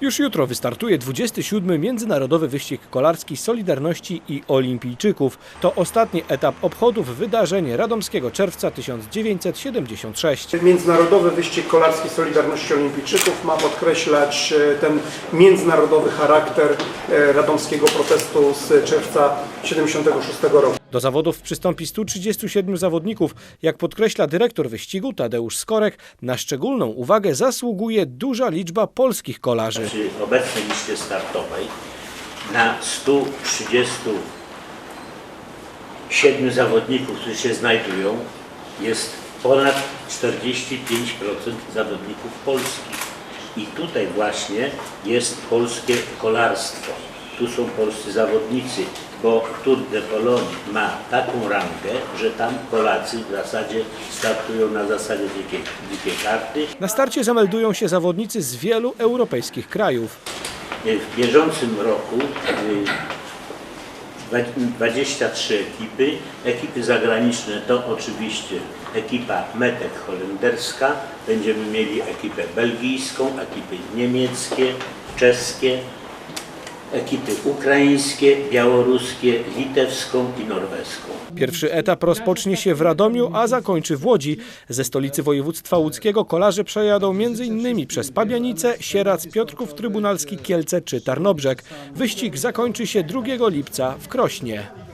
Już jutro wystartuje 27. Międzynarodowy Wyścig Kolarski Solidarności i Olimpijczyków. To ostatni etap obchodów wydarzeń Radomskiego Czerwca 1976. Międzynarodowy Wyścig Kolarski Solidarności Olimpijczyków ma podkreślać e, ten międzynarodowy charakter e, radomskiego protestu z czerwca 76 roku. Do zawodów przystąpi 137 zawodników. Jak podkreśla dyrektor wyścigu Tadeusz Skorek, na szczególną uwagę zasługuje duża liczba polskich kolarzy. Przy obecnej liście startowej na 137 zawodników, którzy się znajdują, jest ponad 45% zawodników polskich. I tutaj właśnie jest polskie kolarstwo. Tu są polscy zawodnicy, bo Tour de Pologne ma taką rangę, że tam Polacy w zasadzie startują na zasadzie dzikiej, dzikiej karty. Na starcie zameldują się zawodnicy z wielu europejskich krajów. W bieżącym roku y, dwa- 23 ekipy. Ekipy zagraniczne to oczywiście ekipa Metek holenderska. Będziemy mieli ekipę belgijską, ekipy niemieckie, czeskie, ekipy ukraińskie, białoruskie, litewską i norweską. Pierwszy etap rozpocznie się w Radomiu, a zakończy w Łodzi. Ze stolicy województwa łódzkiego kolarze przejadą m.in. przez Pabianice, Sierac, Piotrków Trybunalski, Kielce czy Tarnobrzeg. Wyścig zakończy się 2 lipca w Krośnie.